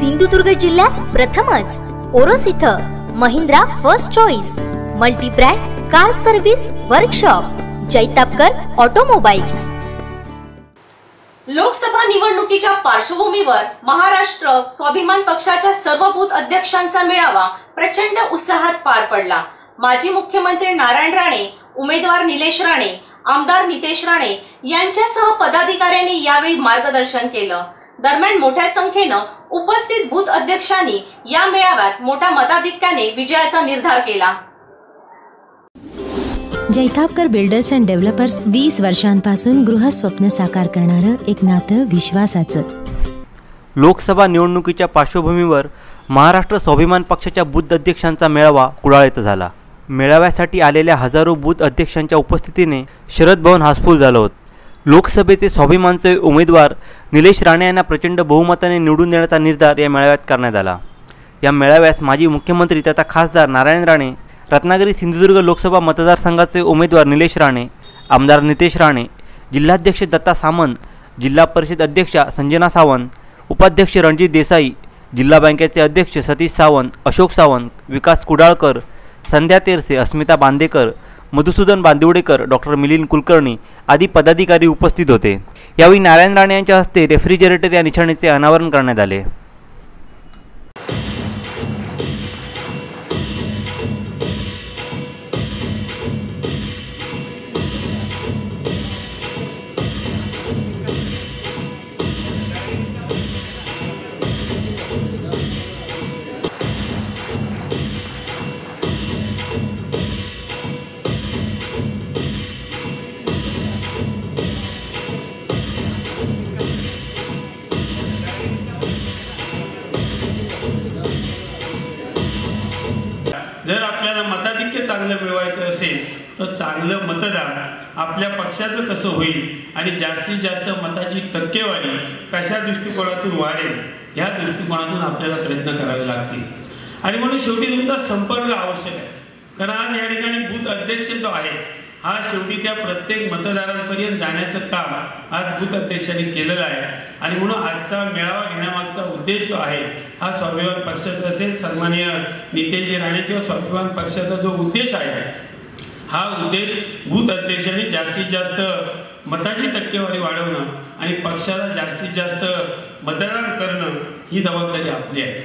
सिंधुदुर्ग जिल्ह्यात प्रथमच. ओरोस इथं Mahindra first choice multibrand car service workshop Jaitapkar automobiles. Lok Sabha निवडणुकीच्या पार्श्वभूमीवर महाराष्ट्र स्वाभिमान पक्षाच्या सर्व बूथ अध्यक्षांचा मेळावा प्रचंड उत्साहात पार पडला. माजी मुख्यमंत्री नारायण राणे उमेदवार निलेश राणे आमदार नितेश राणे यांच्यासह पदाधिकाऱ्यांनी यावेळी मार्गदर्शन केलं. दरम्यान मोठ्या संख्येनं उपस्थित बूथ अध्यक्षांनी या मेळाव्यात मोठ्या मताधिक्याने विजयाचा निर्धार केला. जैतापकर बिल्डर्स अँड डेव्हलपर्स वीस वर्षांपासून गृहस्वप्न साकार करणारं एक नातं विश्वासाचं. लोकसभा निवडणुकीच्या पार्श्वभूमीवर महाराष्ट्र स्वाभिमान पक्षाच्या बूथ अध्यक्षांचा मेळावा कुडाळ येथे झाला. मेळाव्यासाठी आलेल्या हजारो बूथ अध्यक्षांच्या उपस्थितीने शरद भवन हासफुल झालं होतं. लोकसभेचे स्वाभिमानचे उमेदवार निलेश राणे यांना प्रचंड बहुमताने निवडून देण्याचा निर्धार या मेळाव्यात करण्यात आला. या मेळाव्यास माजी मुख्यमंत्री तथा खासदार नारायण राणे रत्नागिरी सिंधुदुर्ग लोकसभा मतदारसंघाचे उमेदवार निलेश राणे आमदार नितेश राणे जिल्हाध्यक्ष दत्ता सामंत जिल्हा परिषद अध्यक्षा संजना सावंत उपाध्यक्ष रणजित देसाई जिल्हा बँकेचे अध्यक्ष सतीश सावंत अशोक सावंत विकास कुडाळकर संध्या तेरसे अस्मिता बांदेकर मधुसूदन बांदिवडेकर डॉक्टर मिलिंद कुलकर्णी आदी पदाधिकारी उपस्थित होते. यावेळी नारायण राणे यांच्या हस्ते रेफ्रिजरेटर या निशाणीचे अनावरण करण्यात आले. चांगलं मिळवायचं असेल तर चांगलं मतदान आपल्या पक्षाचं कसं होईल आणि जास्तीत जास्त मताची टक्केवारी कशा दृष्टिकोनातून वाढेल ह्या दृष्टिकोनातून आपल्याला प्रयत्न करावे लागतील. आणि म्हणून शेवटी तुमचा संपर्क आवश्यक आहे. कारण आज या ठिकाणी बूथ अध्यक्ष जो आहे हा शेवटी त्या प्रत्येक मतदारांपर्यंत जाण्याचं काम आज भूत अध्यक्षांनी केलेलं आहे. आणि म्हणून आजचा मेळावा घेण्यामागचा उद्देश जो आहे हा स्वाभिमान पक्षाचा असेल सन्माननीय नितेशजी राणे किंवा स्वाभिमान पक्षाचा जो उद्देश आहे हा उद्देश भूत अध्यक्षांनी जास्तीत जास्त मताची टक्केवारी वाढवणं आणि पक्षाला जास्तीत जास्त मतदान करणं ही जबाबदारी आपली आहे.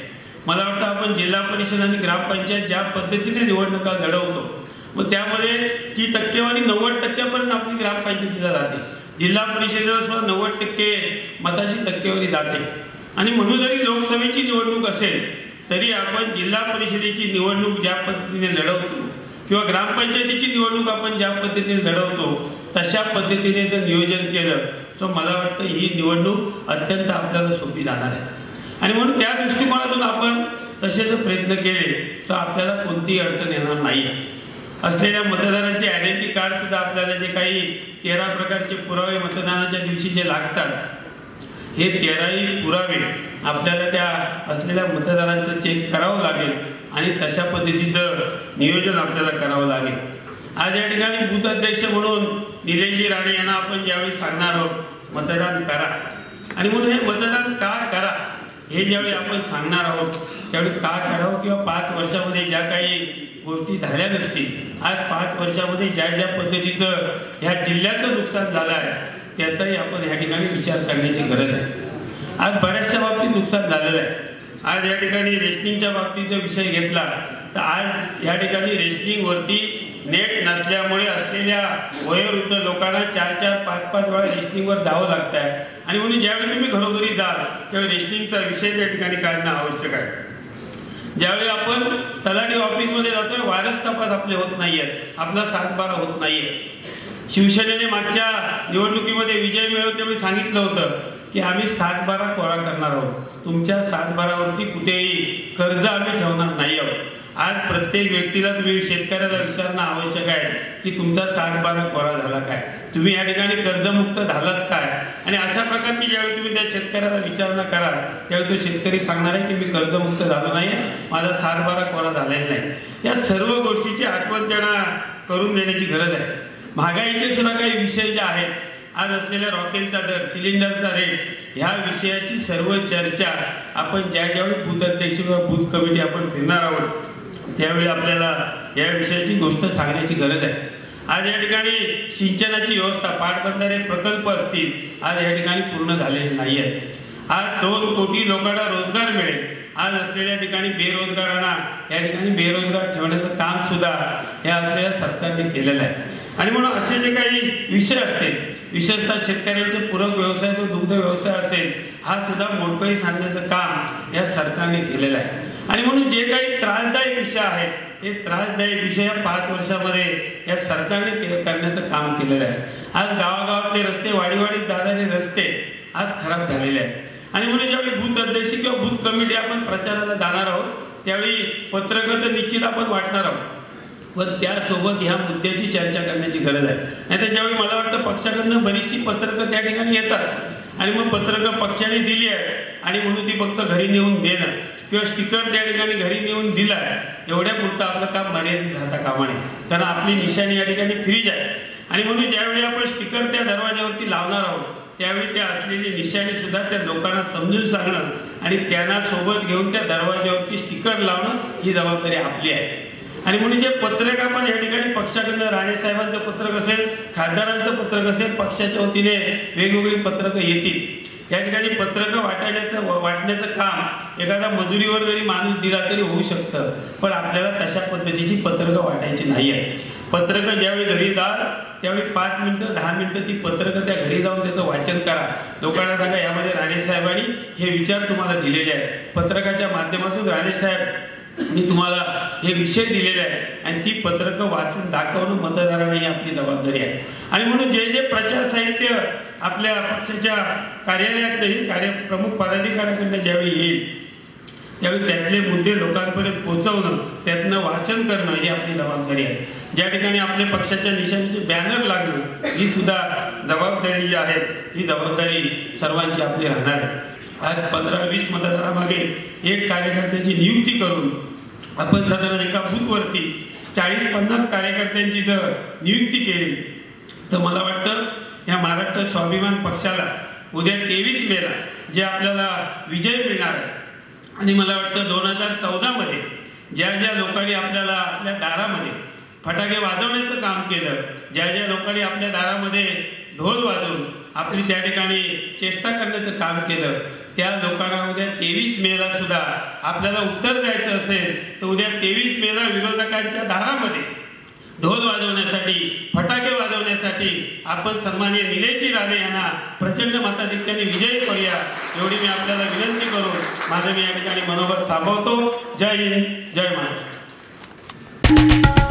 मला वाटतं आपण जिल्हा परिषद आणि ग्रामपंचायत ज्या पद्धतीने निवडणुका घडवतो मग त्यामध्ये ती टक्केवारी नव्वद टक्क्यापर्यंत आपली ग्रामपंचायतीला जाते. जिल्हा परिषदेला सुद्धा नव्वद टक्के मताची टक्केवारी जाते. आणि म्हणून जरी लोकसभेची निवडणूक असेल तरी आपण जिल्हा परिषदेची निवडणूक ज्या पद्धतीने लढवतो किंवा ग्रामपंचायतीची निवडणूक आपण ज्या पद्धतीने लढवतो तशा पद्धतीने जर नियोजन केलं तर मला वाटतं ही निवडणूक अत्यंत आपल्याला सोपी जाणार आहे. आणि म्हणून त्या दृष्टिकोनातून आपण तसे जर प्रयत्न केले तर आपल्याला कोणतीही अडचण येणार नाही असलेल्या मतदारांचे आयडेंटिटी कार्ड सुद्धा आपल्याला जे काही तेरा प्रकारचे पुरावे मतदानाच्या दिवशी जे लागतात हे तेराही पुरावे आपल्याला त्या असलेल्या मतदारांचं चेक करावं लागेल आणि तशा पद्धतीचं नियोजन आपल्याला करावं लागेल. आज या ठिकाणी बूथ अध्यक्ष म्हणून निलेशजी राणे यांना आपण ज्यावेळी सांगणार आहोत मतदान करा. आणि म्हणून हे मतदान का करा? हे ज्यावेळी आपण सांगणार आहोत त्यावेळी का करावं किंवा पाच वर्षामध्ये ज्या काही गोष्टी झाल्या नसतील आज पाच वर्षामध्ये ज्या ज्या पद्धतीचं ह्या जिल्ह्याचं नुकसान झालं आहे त्याचाही आपण ह्या ठिकाणी विचार करण्याची गरज आहे. आज बऱ्याचशा बाबतीत नुकसान झालेलं आहे. आज या ठिकाणी रेशनिंगच्या बाबतीचा विषय घेतला तर आज या ठिकाणी रेशनिंगवरती नेट नसल्यामुळे असलेल्या वयोवृद्ध लोकांना चार चार पाच पाच वेळा रेशनिंगवर जावं लागत आहे आणि म्हणून ज्यावेळी तुम्ही घरोघरी जाल त्यावेळी रेशनिंगचा विषय त्या ठिकाणी काढणं आवश्यक आहे. ज्यावेळी आपण तलाठी ऑफिसमध्ये जातोय वारस तपास आपले होत नाहीयेत. आपला सातबारा होत नाहीये. शिवसेनेने मागच्या निवडणुकीमध्ये विजय मिळवते त्यावेळी सांगितलं होतं की आम्ही सातबारा कोरा करणार आहोत. तुमच्या सातबारावरती कुठेही कर्ज आम्ही ठेवणार नाही आहोत. आज प्रत्येक व्यक्तीला तुम्ही शेतकऱ्याला विचारणं आवश्यक आहे की तुमचा सातबारा कोरा झाला काय? तुम्ही या ठिकाणी कर्जमुक्त झालात काय? आणि अशा प्रकारची ज्यावेळी तुम्ही त्या शेतकऱ्याला विचारणा कराल त्यावेळी तो शेतकरी सांगणार आहे की मी कर्जमुक्त झालो नाही माझा सातबारा कोरा झालेला नाही. या सर्व गोष्टीची आठवण त्यांना करून देण्याची गरज आहे. महागाईचे सुद्धा काही विषय जे आहेत आज असलेल्या रॉकेलचा दर सिलेंडरचा रेट ह्या विषयाची सर्व चर्चा आपण ज्या ज्यावेळी बूथ अध्यक्ष किंवा बूथ कमिटी आपण फिरणार आहोत त्यावेळी आपल्याला या विषयाची गोष्ट सांगण्याची गरज आहे. आज या ठिकाणी सिंचनाची व्यवस्था पाटबंधारे प्रकल्प असतील आज या ठिकाणी पूर्ण झालेले नाही आहेत. आज दोन कोटी लोकांना रोजगार मिळेल. आज असलेल्या ठिकाणी बेरोजगारांना या ठिकाणी बेरोजगार ठेवण्याचं काम सुद्धा या आपल्या सरकारने केलेलं आहे. आणि म्हणून असे जे काही विषय असतील विशेषतः शेतकऱ्यांचे पूरक व्यवसाय तो दुग्ध व्यवसाय असेल हा सुद्धा मोडकळी सांगण्याचं काम या सरकारने केलेलं आहे. आणि म्हणून जे काही त्रासदायक विषय आहेत हे त्रासदायक विषय या पाच वर्षामध्ये या सरकारने करण्याचं काम केलेलं आहे. आज गावागावातले रस्ते वाडीवाडीत जाणारे रस्ते आज खराब झालेले आहेत. आणि म्हणून ज्यावेळी बूथ अध्यक्ष किंवा बूथ कमिटी आपण प्रचाराला जाणार आहोत त्यावेळी पत्रकं तर निश्चित आपण वाटणार आहोत. पण त्यासोबत ह्या मुद्द्याची चर्चा करण्याची गरज आहे. नाही तर ज्यावेळी मला वाटतं पक्षाकडनं बरीचशी पत्रकं त्या ठिकाणी येतात. आणि मग पत्रकं पक्षाने दिली आहे आणि म्हणून ती फक्त घरी नेऊन देणं किंवा स्टिकर त्या ठिकाणी घरी नेऊन दिला एवढ्या पुरतं आपलं काम मर्यादित राहता कामा नये. कारण आपली निशाणी या ठिकाणी फ्रीज आहे. आणि म्हणून ज्यावेळी आपण स्टिकर त्या दरवाज्यावरती लावणार आहोत त्यावेळी त्या असलेली निशाणी सुद्धा त्या लोकांना समजून सांगणं आणि त्यांना सोबत घेऊन त्या दरवाज्यावरती स्टिकर लावणं ही जबाबदारी आपली आहे. आणि म्हणून जे पत्रक आपण या ठिकाणी पक्षाकडनं राणे साहेबांचं पत्रक असेल खासदारांचं पत्रक असेल पक्षाच्या वतीने वेगवेगळी पत्रकं येतील. या ठिकाणी पत्रकं वाटायचं वाटण्याचं काम एखादा मजुरीवर जरी माणूस दिला तरी होऊ शकतं. पण आपल्याला तशा पद्धतीची पत्रकं वाटायची नाही आहे पत्रकं ज्यावेळी घरी जाल त्यावेळी पाच मिनटं दहा मिनटं ती पत्रकं त्या घरी जाऊन त्याचं वाचन करा. लोकांना सांगा यामध्ये राणे साहेबांनी हे विचार तुम्हाला दिलेले आहेत. पत्रकाच्या माध्यमातून राणे साहेब मी तुम्हाला हे विषय दिलेले आहे आणि ती पत्रकं वाचून दाखवणं मतदारांना ही आपली जबाबदारी आहे. आणि म्हणून जे जे प्रचार साहित्य आपल्या पक्षाच्या कार्यालयात नाही कार्य प्रमुख पदाधिकाऱ्यांकडनं ज्यावेळी येईल त्यावेळी त्यातले मुद्दे लोकांपर्यंत पोहोचवणं त्यातनं वाचन करणं ही आपली जबाबदारी आहे. ज्या ठिकाणी आपल्या पक्षाच्या निशाणीचे बॅनर लागणं ही सुद्धा जबाबदारी जी आहे ही जबाबदारी सर्वांची आपली राहणार आहे. आज पंधरा वीस मतदारामागे एक कार्यकर्त्याची नियुक्ती करून आपण साधारण एका बूथवरती चाळीस पन्नास कार्यकर्त्यांची जर नियुक्ती केली तर मला वाटतं या महाराष्ट्र स्वाभिमान पक्षाला उद्या तेवीस मेला जे आपल्याला विजय मिळणार आहे. आणि मला वाटतं दोन हजार चौदामध्ये ज्या ज्या लोकांनी आपल्याला आपल्या दारामध्ये फटाके वाजवण्याचं काम केलं ज्या ज्या लोकांनी आपल्या दारामध्ये ढोल वाजवून आपली त्या ठिकाणी चेष्टा करण्याचं काम केलं त्या लोकांना उद्या तेवीस मेला सुद्धा आपल्याला उत्तर द्यायचं असेल तर उद्या तेवीस मेला विरोधकांच्या दारामध्ये ढोल वाजवण्यासाठी फटाके वाजवण्यासाठी आपण सन्मान्य निलेशजी राणे यांना प्रचंड मताधिक्याने विजयी करूया. एवढी मी आपल्याला विनंती करून माझं मी या ठिकाणी मनोबत थांबवतो. जय हिंद जय महाराष्ट्र.